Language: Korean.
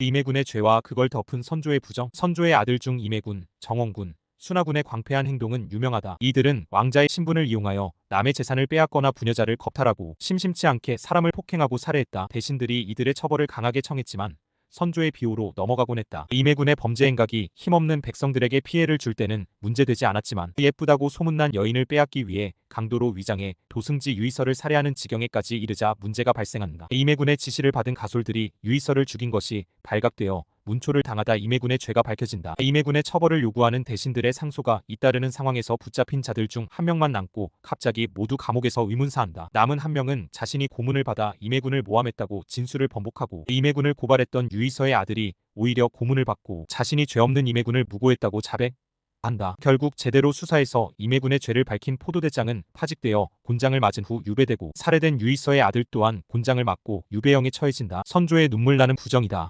임해군의 죄와 그걸 덮은 선조의 부정, 선조의 아들 중 임해군, 정원군, 순하군의 광패한 행동은 유명하다. 이들은 왕자의 신분을 이용하여 남의 재산을 빼앗거나 부녀자를 겁탈하고 심심치 않게 사람을 폭행하고 살해했다. 대신들이 이들의 처벌을 강하게 청했지만 선조의 비호로 넘어가곤 했다. 임해군의 범죄 행각이 힘없는 백성들에게 피해를 줄 때는 문제되지 않았지만 예쁘다고 소문난 여인을 빼앗기 위해 강도로 위장해 도승지 유이서를 살해하는 지경에까지 이르자 문제가 발생한다. 임해군의 지시를 받은 가솔들이 유이서를 죽인 것이 발각되어 문초를 당하다 임해군의 죄가 밝혀진다. 임해군의 처벌을 요구하는 대신들의 상소가 잇따르는 상황에서 붙잡힌 자들 중 한 명만 남고 갑자기 모두 감옥에서 의문사한다. 남은 한 명은 자신이 고문을 받아 임해군을 모함했다고 진술을 번복하고 임해군을 고발했던 유이서의 아들이 오히려 고문을 받고 자신이 죄 없는 임해군을 무고했다고 자백. 한다. 결국 제대로 수사해서 임해군의 죄를 밝힌 포도대장은 파직되어 곤장을 맞은 후 유배되고 살해된 유이서의 아들 또한 곤장을 맞고 유배형에 처해진다. 선조의 눈물 나는 부정이다.